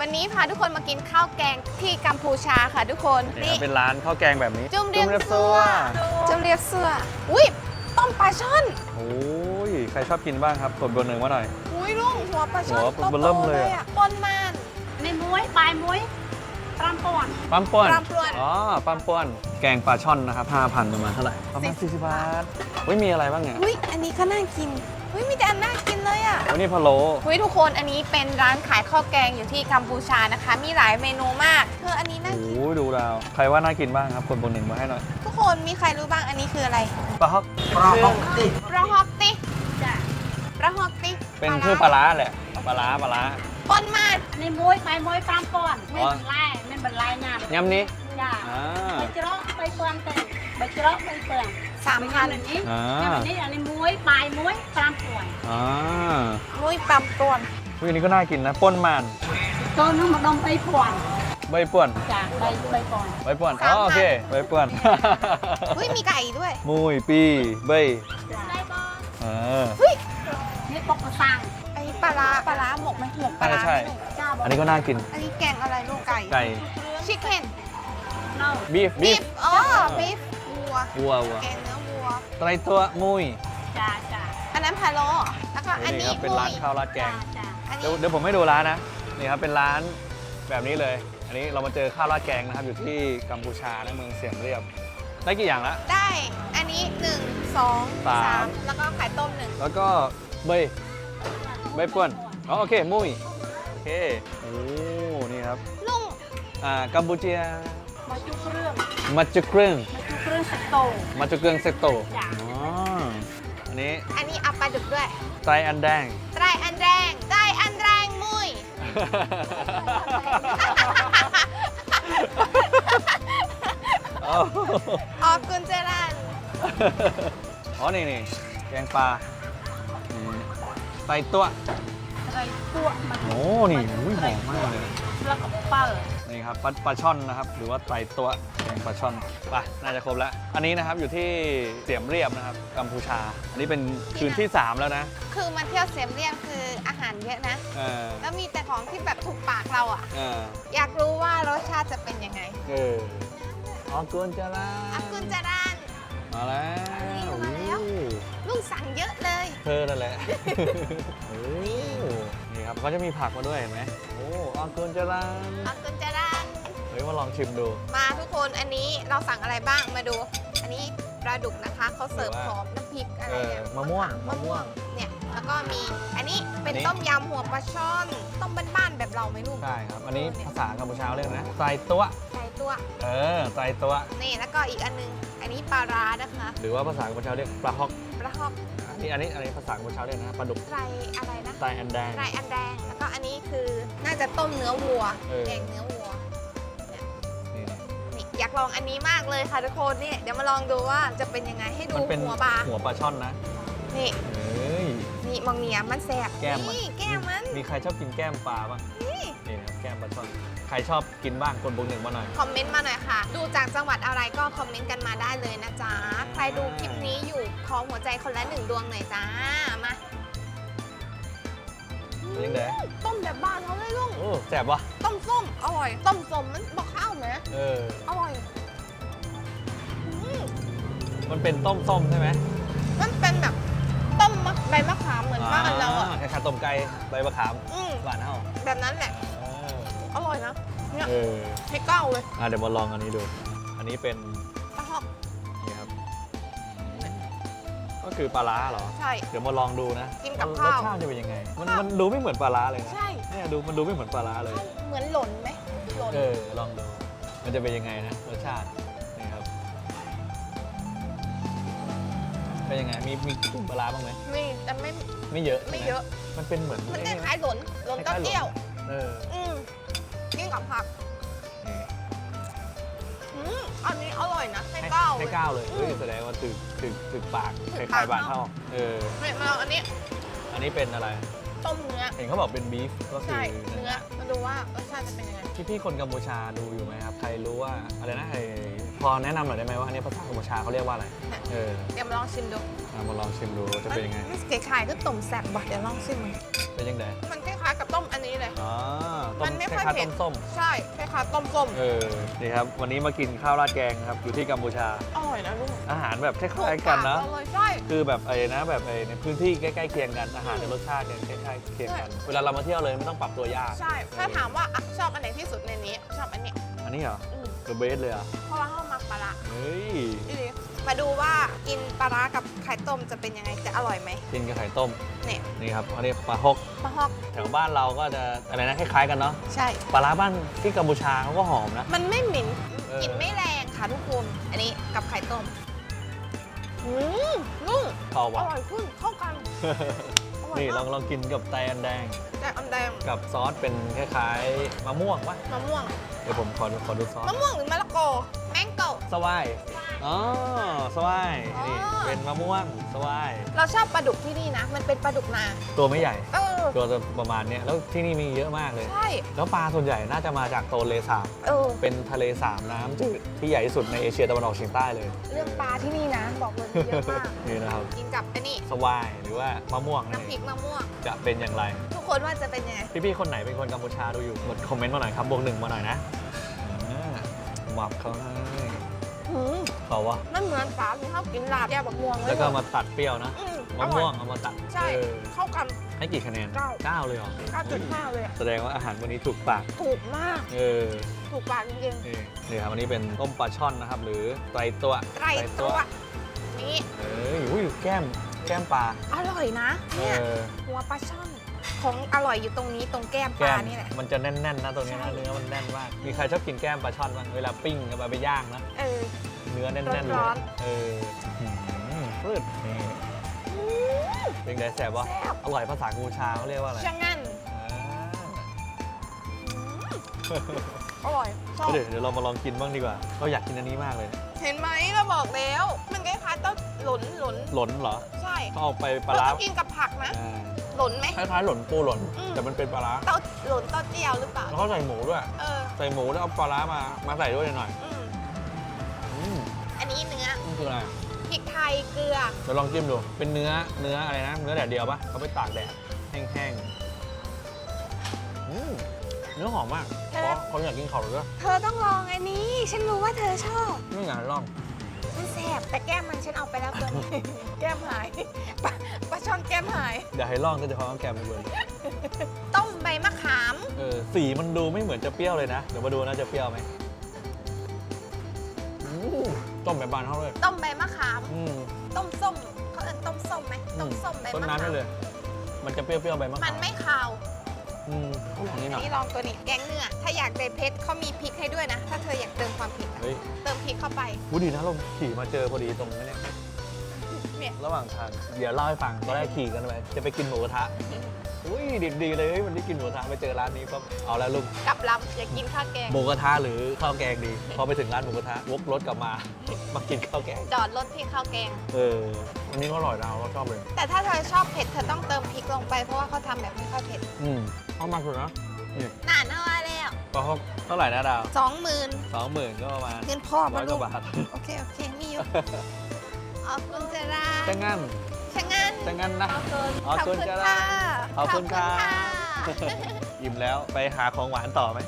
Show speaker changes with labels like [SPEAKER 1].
[SPEAKER 1] วันนี้พาทุกคนมากินข้าวแกงที่กัมพูชาค่ะทุกคน
[SPEAKER 2] นี่ครับเป็นร้านข้าวแกงแบบนี้
[SPEAKER 1] จุ่มเรียบ
[SPEAKER 2] จุ่
[SPEAKER 1] เสื้อ
[SPEAKER 2] ซัว
[SPEAKER 1] จุ่มเรียบเสื้ออุ้ยต้มปลาช่อน
[SPEAKER 2] โอ้ยใครชอบกินบ้างครับกดเบอร์หนึ่งมาหน่อย
[SPEAKER 1] อุ้ยลุงหัวปลาช่อน
[SPEAKER 2] หัว
[SPEAKER 1] โต
[SPEAKER 2] เบิ่ม
[SPEAKER 1] ๆ
[SPEAKER 2] เลย
[SPEAKER 1] เลย
[SPEAKER 2] อะ
[SPEAKER 1] อะปนมัน
[SPEAKER 3] ในมุ้ยปลายมุ้ยตรำป่อน
[SPEAKER 2] ปั๊มป่วน
[SPEAKER 1] ปลาป่วน
[SPEAKER 2] อ๋อปั๊มป่วนแกงปลาช่อนนะครับ5,000ประมาณเท่าไหร่ประมาณ40บาทอุ้ยมีอะไรบ้างเนี่ย
[SPEAKER 1] อุ้ยอันนี้ก็น่ากิน อุ้ยมีแต่อันน่ากินเลยอะ
[SPEAKER 2] วันนี้พะโล้
[SPEAKER 1] อุ้ยทุกคนอันนี้เป็นร้านขายข้าวแกงอยู่ที่กัมพูชานะคะ มีหลายเมนูมากเธออันนี้น่า
[SPEAKER 2] โอ้
[SPEAKER 1] กิน
[SPEAKER 2] โหดูดาว ใครว่าน่ากินบ้างครับกดเบอร์หนึ่งมาให้หน่อย
[SPEAKER 1] ทุกคนมีใครรู้บ้างอันนี้คืออะไร
[SPEAKER 2] ปลาฮอก
[SPEAKER 1] ปลาฮอกติ
[SPEAKER 3] จ้ะ
[SPEAKER 1] ปลาฮอกติ
[SPEAKER 2] เป็นชื่อปลาร้าแหละปลาร้าปลาร้า
[SPEAKER 1] ปนมัน
[SPEAKER 3] ในมุ้ยปลายมุ้ยตรำป่อนไม่
[SPEAKER 2] อ๋อ
[SPEAKER 3] เป็นไรไม่เป็นไรนะ
[SPEAKER 2] ยำนี้
[SPEAKER 3] จ้ะ
[SPEAKER 2] อ่า
[SPEAKER 3] ใบกระใบเปลืองเต็ม ใบกระใบเปลือง
[SPEAKER 1] สามพัน
[SPEAKER 3] อันนี้
[SPEAKER 2] อ่า
[SPEAKER 3] อันนี้อันนี้มุ้ยปลายมุ้ยตรำป่อน
[SPEAKER 2] อ่า
[SPEAKER 1] มุ้ยปั๊มป่วน
[SPEAKER 2] อุ้ยอันนี้ก็น่ากินนะป้นมัน
[SPEAKER 3] ต้นนึงมาดมใบป่อน
[SPEAKER 2] ใบป่วน
[SPEAKER 3] จ้ะใบใบป่อน
[SPEAKER 2] ใบป่วนอ๋อโอเคใบป่วน
[SPEAKER 1] อุ้ยมีไก่ด้วย
[SPEAKER 2] มุยปีเบย
[SPEAKER 3] จ้ะ
[SPEAKER 2] เออ
[SPEAKER 3] นี่ปกกระสัง
[SPEAKER 1] ไอ้ปลาร้าปลาร้าหมกไหมหมกปลาร้า
[SPEAKER 2] ใช่
[SPEAKER 1] ไหม
[SPEAKER 2] ใช่
[SPEAKER 1] ลูก
[SPEAKER 3] จ้าบอ
[SPEAKER 2] อั
[SPEAKER 3] ก
[SPEAKER 2] นนี้ก็น่ากิน
[SPEAKER 1] อันนี้แกงอะไรลูกไก่
[SPEAKER 2] ไก่
[SPEAKER 1] ชิคเก้น
[SPEAKER 3] เนาะ
[SPEAKER 2] บีฟ
[SPEAKER 1] บี
[SPEAKER 2] บีฟ
[SPEAKER 1] ฟ อ๋อ บีฟ วัว
[SPEAKER 2] วัววัว
[SPEAKER 1] แกงเนื้อวัว
[SPEAKER 2] ไตรตัวมุย
[SPEAKER 3] จ้ะจ้ะ
[SPEAKER 1] อันนั้นพะโล้แล้วก็อัน
[SPEAKER 2] นี่
[SPEAKER 1] นี้
[SPEAKER 2] ครับเป็นร้าน
[SPEAKER 1] มุ้ย
[SPEAKER 2] ข้าวราดแก
[SPEAKER 3] จ้ะ
[SPEAKER 2] ง
[SPEAKER 3] จ้ะ
[SPEAKER 1] อัน
[SPEAKER 2] เดี๋ยว
[SPEAKER 1] นี้
[SPEAKER 2] เดี๋ยวผมให้ดูร้านนะ นี่ครับเป็นร้านแบบนี้เลย อันนี้เรามาเจอข้าวราดแกงนะครับ อยู่ที่กัมพูชาในเมืองเสียมเรียบ ได้กี่อย่างละ
[SPEAKER 1] ได้อันนี้หนึ่งสอง
[SPEAKER 2] สาม
[SPEAKER 1] สามแล้วก็ไข่ต้มหนึ่ง
[SPEAKER 2] แล้วก็เบยเบยป่วนอ๋อโอเค มุยโอเค โอ้ นี่ครับ
[SPEAKER 1] ลุง
[SPEAKER 2] อ่ากัมพูเชีย
[SPEAKER 3] มาจุเครื่อง
[SPEAKER 2] มัจจุเครื่อง
[SPEAKER 3] มาจุเครื่องสโต
[SPEAKER 2] มัจจุเครื่องเซตโต
[SPEAKER 3] จ้ะ
[SPEAKER 2] อ๋ออันนี้
[SPEAKER 1] อันนี้เอาปลาดุกด้วย
[SPEAKER 2] ไตรอันแดง
[SPEAKER 1] ไตรอันแรงไตรอันแรงมุ้ย
[SPEAKER 2] อ๋อ
[SPEAKER 1] ออกกุญเจรัน
[SPEAKER 2] อ๋อนี่นี่แกงปลาอืมไตตัว
[SPEAKER 3] อะไรตัวมัน
[SPEAKER 2] โอ้นี่อุ้ยหอมมากเลยนะ
[SPEAKER 3] แล้วก็เปิด
[SPEAKER 2] นี่ครับปลาปลาช่อนนะครับ หรือว่าไตรตัวแกงปลาช่อนไปน่าจะครบแล้ว อันนี้นะครับอยู่ที่เสียมเรียบนะครับกัมพูชา อันนี้เป็นคืนที่ 3 แล้วนะ
[SPEAKER 1] คือมาเที่ยวเสียมเรียบคืออาหารเยอะนะ
[SPEAKER 2] เออ
[SPEAKER 1] แล้วมีแต่ของที่แบบถูกปากเราอะ
[SPEAKER 2] เออ
[SPEAKER 1] อยากรู้ว่ารสชาติจะเป็นยังไง
[SPEAKER 2] เอออ๋อกุนจารา
[SPEAKER 1] อากุญเจรัน
[SPEAKER 2] มาแล้ว
[SPEAKER 1] มาแล้ว
[SPEAKER 2] โอ้
[SPEAKER 1] ลุงสั่งเยอะเลย
[SPEAKER 2] เธอนั่นแหละ โอ้นี่ ครับเขาจะมีผักมาด้วยเห็นไหมโอ้อ๋อกุนจารา
[SPEAKER 1] อากุญเจรัน
[SPEAKER 2] เฮ้ยมาลองชิมดู
[SPEAKER 1] มาทุกคนอันนี้เราสั่งอะไรบ้างมาดู อันนี้ปลาดุกนะคะเขาเสิร์ฟ
[SPEAKER 2] หรือ
[SPEAKER 1] พ
[SPEAKER 2] ว่า
[SPEAKER 1] ร้อมน้ำพริกอะไร
[SPEAKER 2] เออ
[SPEAKER 1] เนี่ย
[SPEAKER 2] มะม่วง
[SPEAKER 1] มะม่วงเนี่ยแล้วก็มีอันนี้เป็น
[SPEAKER 2] อันนี้
[SPEAKER 1] ต้มยำหัวปลาช่อนต้มบ้านๆแบบเราไหมลูก
[SPEAKER 2] ใช่ครับอันนี้ภาษากัมพูชาเรียกนะไตรตัว
[SPEAKER 1] ใส่ ตัว
[SPEAKER 2] เออไตรตัว
[SPEAKER 1] นี่แล้วก็อีกอันนึง อันนี้ปลาร้านะคะ
[SPEAKER 2] หรือว่าภาษากัมพูชาเรียกปลาฮอก
[SPEAKER 1] ปลาฮอก
[SPEAKER 2] อันนี้อันนี้อันนี้ภาษากัมพูชาเรียกนะปลาดุก
[SPEAKER 1] ไตรอะไรนะ
[SPEAKER 2] ไตรอันแดง
[SPEAKER 1] ไตรอันแดง แล้วก็อันนี้คือน่าจะต้มเนื้อวัว
[SPEAKER 2] เออ
[SPEAKER 1] แกงเนื้อวัว
[SPEAKER 2] นี่
[SPEAKER 1] นี่อยากลองอันนี้มากเลยค่ะทุกคนนี่เดี๋ยวมาลองดูว่าจะเป็นยังไงให้ดู
[SPEAKER 2] มันเป็น
[SPEAKER 1] หัวปลา
[SPEAKER 2] หัวปลาช่อนนะ
[SPEAKER 1] นี่
[SPEAKER 2] เฮ้ย
[SPEAKER 1] นี่มองเนียมันแสบ
[SPEAKER 2] แก้มมัน
[SPEAKER 1] นี่แก้มมัน
[SPEAKER 2] มีใครชอบกินแก้มปลาบ้าง ใครชอบกินบ้างกดบวกหนึ่งมาหน่อย
[SPEAKER 1] คอมเมนต์มาหน่อยค่ะ ดูจากจังหวัดอะไรก็คอมเมนต์กันมาได้เลยนะจ๊ะ ใครดูคลิปนี้อยู่ขอหัวใจคนละหนึ่งดวงหน่อยจ้า มา
[SPEAKER 2] เป็นยังไง
[SPEAKER 1] ต้มแบบบ้านเขาเลยลุง
[SPEAKER 2] โอ้แสบวะ
[SPEAKER 1] ต้มส้มอร่อย ต้มส้มมันบอกข้าวไหม
[SPEAKER 2] เออ
[SPEAKER 1] อร่อยอืม
[SPEAKER 2] มันเป็นต้มส้มใช่ไหม
[SPEAKER 1] มันเป็นแบบต้มมะใบมะขามเหมือนบ้านเราอะ
[SPEAKER 2] คล้ายๆต้มไก่ใบมะขาม
[SPEAKER 1] อืม
[SPEAKER 2] หวานเท่า
[SPEAKER 1] แบบนั้นแหละ
[SPEAKER 2] เออ
[SPEAKER 1] อร่อยนะ เนี่ย
[SPEAKER 2] เออ
[SPEAKER 1] ให้เก้าเลย
[SPEAKER 2] อะเดี๋ยวมาลองอันนี้ดู อันนี้เป็น
[SPEAKER 1] ปลาฮอก
[SPEAKER 2] นี่ครับ ก็คือปลาร้าเหรอ
[SPEAKER 1] ใช่
[SPEAKER 2] เดี๋ยวมาลองดูนะ
[SPEAKER 1] กินกับ
[SPEAKER 2] ร
[SPEAKER 1] ข้าว
[SPEAKER 2] สชาติจะเป็นยังไง มัน
[SPEAKER 1] ข้าว
[SPEAKER 2] มันดูไม่เหมือนปลาร้าเลยนะ
[SPEAKER 1] ใช่
[SPEAKER 2] เนี่ยดูมันดูไม่เหมือนปลาร้าเลย
[SPEAKER 1] เหมือนหล่นไหมหล่น
[SPEAKER 2] เออลองดู มันจะเป็นยังไงนะรสชาตินี่ครับ เป็นยังไง มีมีกลิ่นปลาร้าบ้างไหม
[SPEAKER 1] ไม่แต่ไม่
[SPEAKER 2] ไม่เยอะ
[SPEAKER 1] ไม่
[SPEAKER 2] ใช่ห
[SPEAKER 1] เยอะ
[SPEAKER 2] มันเป็นเหมือน
[SPEAKER 1] มันค
[SPEAKER 2] ไอ้นี่ไหม
[SPEAKER 1] ล้ายๆหล่นหล่น
[SPEAKER 2] ค
[SPEAKER 1] เต้า
[SPEAKER 2] ล้ายๆหล่น
[SPEAKER 1] เจี้ยว
[SPEAKER 2] เออ
[SPEAKER 1] อืมกิ นกับผัก
[SPEAKER 2] นี่
[SPEAKER 1] อืมอันนี้อร่อยนะให้
[SPEAKER 2] ให้
[SPEAKER 1] เก้า
[SPEAKER 2] ให้
[SPEAKER 1] เลย
[SPEAKER 2] เก้าเลย
[SPEAKER 1] อืม
[SPEAKER 2] เฮ้ยแสดงว่าถึกถึกถึกปากค
[SPEAKER 1] ถึก
[SPEAKER 2] ล้า
[SPEAKER 1] ปาก
[SPEAKER 2] ยๆบานเท่าเออ
[SPEAKER 1] เนี่ยมาลองอันนี้
[SPEAKER 2] อันนี้เป็นอะไร
[SPEAKER 1] ต้มเนื้อ
[SPEAKER 2] เห็นเขาบอกเป็นบีฟก็คือ
[SPEAKER 1] ใช่ เนื้อมาดูว่ารสชาติจะเป็นยังไง
[SPEAKER 2] พี่พี่ๆคนกัมพูชาดูอยู่ไหมครับ ใครรู้ว่าอะไรนะไอ้พอแนะนำหน่อยได้ไหมว่าอันนี้ภาษากัมพูชาเขาเรียกว่าอะไร
[SPEAKER 1] เนี่ย
[SPEAKER 2] เออ
[SPEAKER 1] เดี๋ยวมาลองชิมดู
[SPEAKER 2] เอามาลองชิมดูว่าจะเป็นยังไง
[SPEAKER 1] มันคล้ายๆก็ต้มแซ่บบ่เดี๋ยวลองชิมมัน
[SPEAKER 2] เป็นยังไง
[SPEAKER 1] มันคล้ายๆกับต้มอันนี้เลย
[SPEAKER 2] อ๋อ ต้
[SPEAKER 1] มันไม่
[SPEAKER 2] ค
[SPEAKER 1] ค่อย
[SPEAKER 2] ล้าย
[SPEAKER 1] เผ็
[SPEAKER 2] ๆ
[SPEAKER 1] ด
[SPEAKER 2] ต้มส้ม
[SPEAKER 1] ใช่คล้ายๆต้มส้ม
[SPEAKER 2] เออนี่ครับวันนี้มากินข้าวราดแกงครับอยู่ที่กัมพูชา
[SPEAKER 1] อร่อยนะลูก
[SPEAKER 2] อาหารแบบค
[SPEAKER 1] ถู
[SPEAKER 2] ล้ายๆกันนะ
[SPEAKER 1] ปเราเลยใช่
[SPEAKER 2] คือแบบไอ้นะแบบไอ้ในพื้นที่ใกล้ๆเคียงกันอาหารในรสชาติเนี่ยใกล้ๆเคียงกัน เวลาเรามาเที่ยวเลยไม่ต้องปรับตัวยาก
[SPEAKER 1] ใช่ ถ้าถามว่าอะชอบอันไหนที่สุดในนี้ ชอบอันนี้
[SPEAKER 2] อันนี้เหรอ
[SPEAKER 1] อืม
[SPEAKER 2] เดอะเบสเลยเหรอะ
[SPEAKER 1] เพราะว่าเขามักปลาร้า
[SPEAKER 2] เฮ้ย
[SPEAKER 1] อีหลี มาดูว่ากินปลาร้ากับไข่ต้มจะเป็นยังไงจะอร่อยไหม
[SPEAKER 2] กินกับไข่ต้ม
[SPEAKER 1] เนี่ย
[SPEAKER 2] นี่ครับอันนี้ปลาฮก
[SPEAKER 1] ปลาฮอก
[SPEAKER 2] แถวบ้านเราก็จะอะไรนะคล้ายๆกันเนาะ
[SPEAKER 1] ใช่
[SPEAKER 2] ปลาร้าบ้านที่กัมพูชาเขาก็หอมนะ
[SPEAKER 1] มันไม่เหม็น
[SPEAKER 2] เออ
[SPEAKER 1] กลิ่นไม่แรงค่ะทุกคนอันนี้กับไข่ต้มอืมนุ่ม
[SPEAKER 2] ชอบ
[SPEAKER 1] อ
[SPEAKER 2] ว่ะ
[SPEAKER 1] ร่อยขึ้นเข้ากันอร่อย
[SPEAKER 2] นี่ล
[SPEAKER 1] มา
[SPEAKER 2] อกงลองกินกับแตนแดง
[SPEAKER 1] แต่อันแดง
[SPEAKER 2] กับซอสเป็นคล้ายๆมะม่วงวะ
[SPEAKER 1] มะม่วง
[SPEAKER 2] เดี๋ยวผมขอดูขอดูซอส
[SPEAKER 1] มะม่วงหรือมะละกอแมงโก้
[SPEAKER 2] สวายอ๋อสวายนี่
[SPEAKER 1] อ๋อ
[SPEAKER 2] เป็นมะม่วงสวาย
[SPEAKER 1] เราชอบปลาดุกที่นี่นะ มันเป็นปลาดุกนา
[SPEAKER 2] ตัวไม่ใหญ่
[SPEAKER 1] เออ
[SPEAKER 2] ตัวจะประมาณเนี้ยแล้วที่นี่มีเยอะมากเลย
[SPEAKER 1] ใช่
[SPEAKER 2] แล้วปลาส่วนใหญ่น่าจะมาจากโซนเลสาบ
[SPEAKER 1] เออ
[SPEAKER 2] เป็นทะเลสาบน้ำจืดที่ใหญ่ที่สุดในเอเชียตะวันออกเฉียงใต้เลย
[SPEAKER 1] เรื่องปลาที่นี่นะ บอกเลยมีเยอะมาก
[SPEAKER 2] นี่นะครับ
[SPEAKER 1] กินกับอันนี้
[SPEAKER 2] สวายหรือว่ามะม่วงนั่น
[SPEAKER 1] น้ำพ
[SPEAKER 2] เอ
[SPEAKER 1] ริก
[SPEAKER 2] ง
[SPEAKER 1] มะม่วง
[SPEAKER 2] จะเป็นอย่างไร
[SPEAKER 1] ทุกคนว่าจะเป็นยังไง
[SPEAKER 2] พี่ๆ คนไหนเป็นคนกัมพูชาดูอยู่กดคอมเมนต์มาหน่อยครับบวกหนึ่งมาหน่อยนะอ่าหมับเขาให้
[SPEAKER 1] หืม
[SPEAKER 2] เขาวะ
[SPEAKER 1] มันเหมือนปลาที่เขากินลาบแย่บักม่วงเลย
[SPEAKER 2] แล้วก็มาตัดเปรี้ยวนะ
[SPEAKER 1] อืม
[SPEAKER 2] มะ
[SPEAKER 1] อร่
[SPEAKER 2] ม่
[SPEAKER 1] อ
[SPEAKER 2] วยงเอามาตัด
[SPEAKER 1] ใช่
[SPEAKER 2] เออ
[SPEAKER 1] เข้ากัน
[SPEAKER 2] ให้กี่คะแนน
[SPEAKER 1] เก้า
[SPEAKER 2] เก้าเลยเหรอ
[SPEAKER 1] 9.5 เลยอะ
[SPEAKER 2] แสดงว่าอาหารวันนี้ถูกปาก
[SPEAKER 1] ถูกมาก
[SPEAKER 2] เออ
[SPEAKER 1] ถูกปากจริง
[SPEAKER 2] นี่นี่ครับวันนี้เป็นต้มปลาช่อนนะครับ หรือไตรตัว
[SPEAKER 1] ๆไตรตัวนี่
[SPEAKER 2] เอ้ยอุ้ยแก้ม แก้มปลา
[SPEAKER 1] อร่อยนะ
[SPEAKER 2] เอ
[SPEAKER 1] เนี่ย
[SPEAKER 2] อ
[SPEAKER 1] หัวปลาช่อน ของอร่อยอยู่ตรงนี้ตรงแก้มป
[SPEAKER 2] แก้
[SPEAKER 1] ลามนี่แหละ
[SPEAKER 2] มันจะแน่นๆนะตรงนี้
[SPEAKER 1] ใช่
[SPEAKER 2] นะเนื้อมันแน่นมาก มีใครชอบกินแก้มปลาช่อนบ้างเวลาปิ้งกับเอาไปย่างนะ
[SPEAKER 1] เออ
[SPEAKER 2] เนื้อแน่นๆเลย
[SPEAKER 1] ร้อน
[SPEAKER 2] เออ แสบวะ
[SPEAKER 1] แซ่บ
[SPEAKER 2] อร่อยภาษากัมพูชาเขาเรียกว่าอะไร
[SPEAKER 1] ช่างงั้น
[SPEAKER 2] อ่า
[SPEAKER 1] อร่อยชอบ
[SPEAKER 2] เดี๋ยวเดี๋ยวเรามาลองกินบ้างดีกว่า เราอยากกินอันนี้มากเลย
[SPEAKER 1] เห็นไหมเราบอกแล้ว มันคล้ายๆเต้าหลนหลน
[SPEAKER 2] หลนเหรอ
[SPEAKER 1] ใช่
[SPEAKER 2] เขาเอาไปปลา
[SPEAKER 1] เรา
[SPEAKER 2] ร้า
[SPEAKER 1] ต้องกินกับผักนะ
[SPEAKER 2] อ่า
[SPEAKER 1] หลนไหม
[SPEAKER 2] คล้ายๆหลนปูหลน
[SPEAKER 1] อืม
[SPEAKER 2] แต่มันเป็นปลาร้า
[SPEAKER 1] เต้าหลนเต้าเจี้ยวหรือเปล่า
[SPEAKER 2] แล้วก็ใส่หมูด้วย
[SPEAKER 1] เออ
[SPEAKER 2] ใส่หมูแล้วเอาปลาร้ามา มาใส่ด้วยหน่อย
[SPEAKER 1] อืม
[SPEAKER 2] อืม
[SPEAKER 1] อันนี้เนื้อ
[SPEAKER 2] นี่คืออะไร
[SPEAKER 1] พริกไทย เกลือ
[SPEAKER 2] เดี๋ยวลองจิ้มดู เป็นเนื้อ เนื้ออะไรนะ เนื้อแดดเดียวปะเขาไปตากแดดแห้งๆอืมเนื้อหอมมากเพราะเขาอยากกินเขาเลยด้วย
[SPEAKER 1] เธอต้องลองอันนี้ ฉันรู้ว่าเธอชอบ
[SPEAKER 2] ไม่อยากลอง
[SPEAKER 1] มันแสบแต่แก้มมันฉันเอาไปแล้วตัวนี้แก้มหายปลาปลาช่อนแก้มหาย
[SPEAKER 2] เดี๋ยวให้ลองก็จะพอต้องแกมไปเลย
[SPEAKER 1] ต้มใบมะขาม
[SPEAKER 2] เออ สีมันดูไม่เหมือนจะเปรี้ยวเลยนะ เดี๋ยวมาดูนะจะเปรี้ยวไหมอืม ต้มแบบบานเขาเลย
[SPEAKER 1] ต้มใบมะขาม
[SPEAKER 2] อืม
[SPEAKER 1] ต้มส้มเขาเรียกต้มส้มไหมต้มส้มใบ
[SPEAKER 2] ต้น
[SPEAKER 1] มะ
[SPEAKER 2] น้ำ
[SPEAKER 1] ขา
[SPEAKER 2] ได้
[SPEAKER 1] ม
[SPEAKER 2] เลย มันจะเปรี้ยวๆใบมะ
[SPEAKER 1] มั
[SPEAKER 2] ขานม
[SPEAKER 1] ไม่คาว
[SPEAKER 2] อืมอันนี้หน่อย
[SPEAKER 1] นี่ลองตัวนี้แกงเนื้อถ้าอยากได้เผ็ดเขามีพริกให้ด้วยนะ ถ้าเธออยากเติมความเผ็ดอะ
[SPEAKER 2] เฮ้ย
[SPEAKER 1] เติมพริกเข้าไป
[SPEAKER 2] วูดีนะเราขี่มาเจอพอดีตรงนี้เนี่ย
[SPEAKER 1] เนี่ย
[SPEAKER 2] ระหว่างทางเดี๋ยวเล่าให้ฟังตอนแรกขี่กันไปจะไปกินหมูกระทะ อุ้ยดิบดีเลยเฮ้ยวันนี้กินหมูกระทะไปเจอร้านนี้ปั๊บเอาแล้วลุง
[SPEAKER 1] กลับลำอยากกินข้าวแกง
[SPEAKER 2] หมูกระทะหรือข้าวแกงดี พอไปถึงร้านหมูกระทะวกรถกลับมา มากินข้าวแกง
[SPEAKER 1] จอดรถที่ข้าวแกง
[SPEAKER 2] เอออันนี้ก็อร่อยนะเราก็ชอบเลย
[SPEAKER 1] แต่ถ้าเธอชอบเผ็ดเธอต้องเติมพริกลงไปเพราะว่าเขาทำแบบไม่ค่อยเผ็ด
[SPEAKER 2] อืมเข้ามากสุดนะ
[SPEAKER 1] หนาเนาะแล้ว
[SPEAKER 2] ก็เขาเท่าไหร่นะดาว
[SPEAKER 1] สองหมื่น
[SPEAKER 2] สองหมื่นก็ประมาณ
[SPEAKER 1] เงินพ่อ
[SPEAKER 2] ร้
[SPEAKER 1] มา
[SPEAKER 2] อยก
[SPEAKER 1] ลูก
[SPEAKER 2] ว่าบาท
[SPEAKER 1] โอเค โอเค มีอยู่ขอบคุณจะรา
[SPEAKER 2] แต่งั้น
[SPEAKER 1] ช่างงั้น
[SPEAKER 2] แต่งั้นนะ
[SPEAKER 1] ขอบคุณ
[SPEAKER 2] ขอบคุณจะรา ขอบคุณค่ะ
[SPEAKER 1] ขอบคุณค่ะ
[SPEAKER 2] อิ่มแล้วไปหาของหวานต่อไหม